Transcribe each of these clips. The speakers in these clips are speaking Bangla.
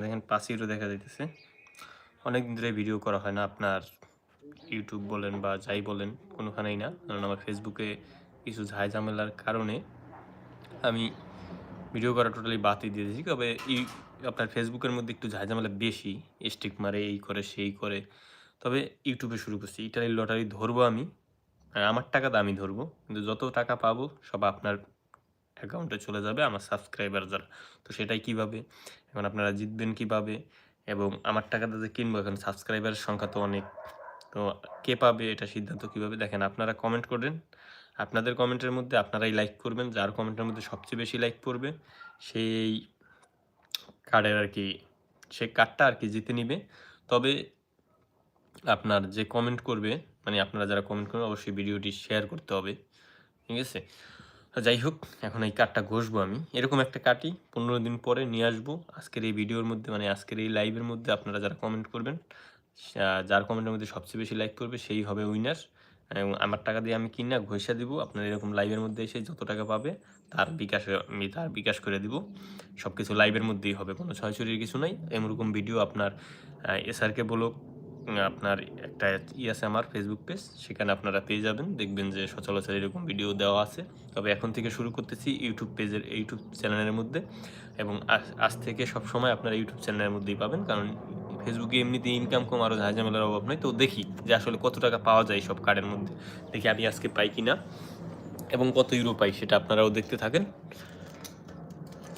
দেখেন ইউরো দেখা যাইতেছে। অনেক দিন ধরে ভিডিও করা হয় না, আপনার ইউটিউব বলেন বা যাই বলেন, কোনোখানেই না। কারণ আমার ফেসবুকে কিছু ঝাই ঝামেলার কারণে আমি ভিডিও করা টোটালি বাদই দিয়ে দিয়েছি। তবে এই আপনার ফেসবুকের মধ্যে একটু ঝাই ঝামেলা বেশি। স্টিক মারে, এই করে, সেই করে। তবে ইউটিউবে শুরু করছি। ইটালির লটারি ধরবো আমি। আর আমার টাকাটা আমি ধরবো। কিন্তু যত টাকা পাবো, সব আপনার অ্যাকাউন্টে চলে যাবে আমার সাবস্ক্রাইবার যারা। তো সেটাই কীভাবে এখন আপনারা জিতবেন কীভাবে এবং আমার টাকাটা যে কিনবো, এখন সাবস্ক্রাইবারের সংখ্যা তো অনেক। তো কে পাবে? এটা সিদ্ধান্ত কীভাবে দেখেন, আপনারা কমেন্ট করেন আপনাদের কমেন্টের মধ্যে আপনারাই লাইক করবেন। যার কমেন্টের মধ্যে সবচেয়ে বেশি লাইক পড়বে, সেই কার্ডের আর কি, সে কার্ডটা আর কি জিতে নিবে। তবে আপনার যে কমেন্ট করবে মানে আপনারা যারা কমেন্ট করবেন, অবশ্যই ভিডিওটি শেয়ার করতে হবে। ঠিক আছে? তো যাই হোক, এখন এই কার্ডটা ঘষবো আমি। এরকম একটা কাটি পনেরো দিন পরে নিয়ে আসব। আজকের এই ভিডিওর মধ্যে মানে আজকের এই লাইভের মধ্যে আপনারা যারা কমেন্ট করবেন যার কমেন্টের মধ্যে সবচেয়ে বেশি লাইক করবে, সেই হবে উইনার এবং আমার টাকা দিয়ে আমি কিনা ঘষা দিব, আপনার এরকম লাইভের মধ্যে এসে যত টাকা পাবে, তার বিকাশে, আমি তার বিকাশ করে দিব। সব কিছু লাইভের মধ্যেই হবে, কোনো ছয়চুরির কিছু নাই। এরকম ভিডিও আপনার এসআরকে বলুক আপনার একটা ই আছে আমার ফেসবুক পেজ সেখানে আপনারা পেয়ে যাবেন। দেখবেন যে সচরাচর এরকম ভিডিও দেওয়া আছে। তবে এখন থেকে শুরু করতেছি ইউটিউব পেজের ইউটিউব চ্যানেলের মধ্যে। এবং আজ- থেকে সব সময় আপনারা ইউটিউব চ্যানেলের মধ্যেই পাবেন। কারণ ফেসবুকে এমনিতে ইনকাম কম আরও ঝাঁঝামেলার অভাব নেই। তো দেখি যে আসলে কত টাকা পাওয়া যায় সব কার্ডের মধ্যে। দেখি আমি আজকে পাই কি না এবং কত ইউরো পাই, সেটা আপনারাও দেখতে থাকেন।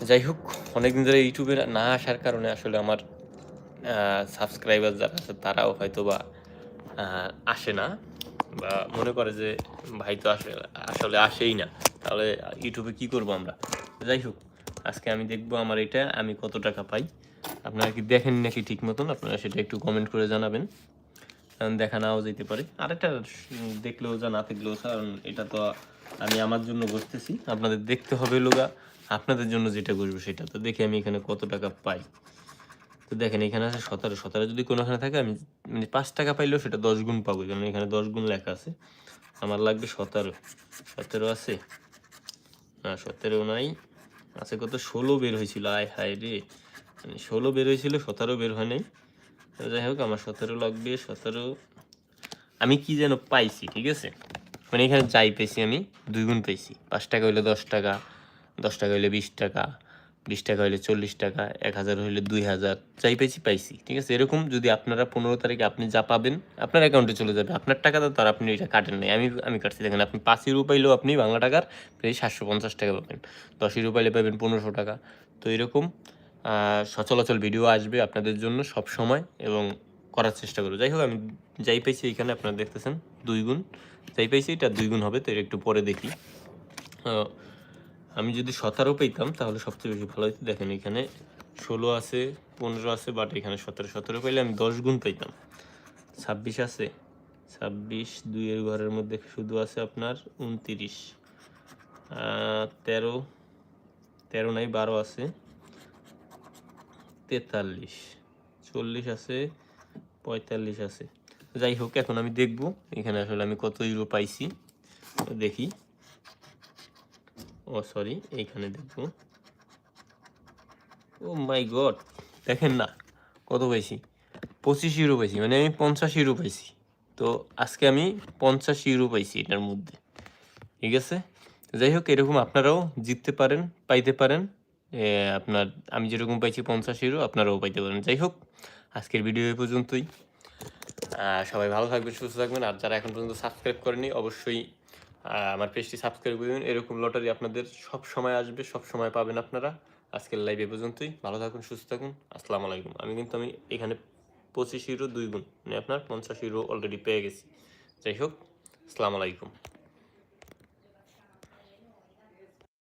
যাই হোক, অনেকদিন ধরে ইউটিউবে না আসার কারণে আসলে আমার সাবস্ক্রাইবার যারা আছে, তারাও হয়তো বা আসে না বা মনে করে যে ভাই তো আসলে আসলে আসেই না। তাহলে ইউটিউবে কি করব আমরা? যাই হোক, আজকে আমি দেখব আমার এটা, আমি কত টাকা পাই। আপনারা কি দেখেন নাকি ঠিক মতন? আপনারা সেটা একটু কমেন্ট করে জানাবেন। কারণ দেখা নাও যেতে পারে। আরেকটা দেখলেও যা না দেখলেও কারণ এটা তো আমি আমার জন্য বসতেছি আপনাদের দেখতে হবে লোগা, আপনাদের জন্য যেটা করব সেটা। তো দেখি আমি এখানে কত টাকা পাই। তো দেখেন, এখানে আছে সতেরো। সতেরো যদি কোনোখানে থাকে, আমি মানে পাঁচ টাকা পাইলেও সেটা দশ গুণ পাবো। কারণ এখানে দশ গুণ লেখা আছে। আমার লাগবে সতেরো। সতেরো আছে? না, সতেরো নাই। আছে কত? ষোলো বের হয়েছিল। আয় হায় রে। মানে ষোলো বের হয়েছিল, সতেরো বের হয় নাই। যাই হোক, আমার সতেরো লাগবে, সতেরো। আমি কি যেন পাইছি, ঠিক আছে? মানে এখানে যাই পেয়েছি আমি, দুই গুণ পেয়েছি পাঁচ টাকা হইলে দশ টাকা দশ টাকা হইলে বিশ টাকা। বিশ টাকা হইলে চল্লিশ টাকা, এক হাজার হইলে দুই হাজার, যাই পেয়েছি পাইছি, ঠিক আছে? এরকম যদি আপনারা পনেরো তারিখে আপনি যা পাবেন, আপনার অ্যাকাউন্টে চলে যাবে। আপনার টাকা তো আর আপনি এটা কাটেন নাই। আমি আমি কাটছি। দেখেন, আপনি পাঁচ ইউরো পাইলেও আপনি বাংলা টাকার প্রায় সাতশো পঞ্চাশ টাকা পাবেন। দশ ইউরো পাইলে পাবেন পনেরোশো টাকা। তো এরকম সচলাচল ভিডিও আসবে আপনাদের জন্য সব সময় এবং করার চেষ্টা করব। যাই হোক, আমি যাই পাইছি এখানে, আপনারা দেখতেছেন, দুই গুণ। যাই পাইছি এটা দুই গুণ হবে, তো এর একটু পরে দেখি। আমি যদি সতেরো পেতাম, তাহলে সবচেয়ে বেশি ভালো হতো দেখেন এখানে ষোলো আছে, পনেরো আছে বাট এখানে সতেরো সতেরো পাইলে আমি দশ গুণ পাইতাম ছাব্বিশ আছে, ছাব্বিশ দুইয়ের ঘরের মধ্যে শুধু আছে আপনার উনতিরিশ। তেরো তেরো নাই, বারো আছে, তেতাল্লিশ। চল্লিশ আছে, পঁয়তাল্লিশ আছে। যাই হোক, এখন আমি দেখব, এখানে আসলে আমি কত ইউরো পাইছি, দেখি। ও সরি এইখানে দেখব। ও মাই গড দেখেন না, কত পাইছি? পঁচিশ ইউরো পাইছি মানে আমি পঞ্চাশ ইউরো পাইছি। তো আজকে আমি পঞ্চাশ ইউরো পাইছি এটার মধ্যে। ঠিক আছে? যাই হোক, এরকম আপনারাও জিততে পারেন, পাইতে পারেন। আপনার, আমি যেরকম পাইছি পঞ্চাশ ইউরো আপনারাও পাইতে পারেন। যাই হোক, আজকের ভিডিও এই পর্যন্তই। সবাই ভালো থাকবেন, সুস্থ থাকবেন। আর যারা এখন পর্যন্ত সাবস্ক্রাইব করেনি অবশ্যই আমার পেজটি সাবস্ক্রাইব করে দিন এরকম লটারি আপনাদের সব সময় আসবে, সব সময় পাবেন আপনারা। আজকের লাইভ এ পর্যন্তই। ভালো থাকুন, সুস্থ থাকুন। আসসালামু আলাইকুম। আমি কিন্তু আমি এখানে পঁচিশ ইউরো দুই গুণ মানে আপনার পঞ্চাশ ইউরো অলরেডি পেয়ে গেছি। যাই হোক, আসসালামু আলাইকুম।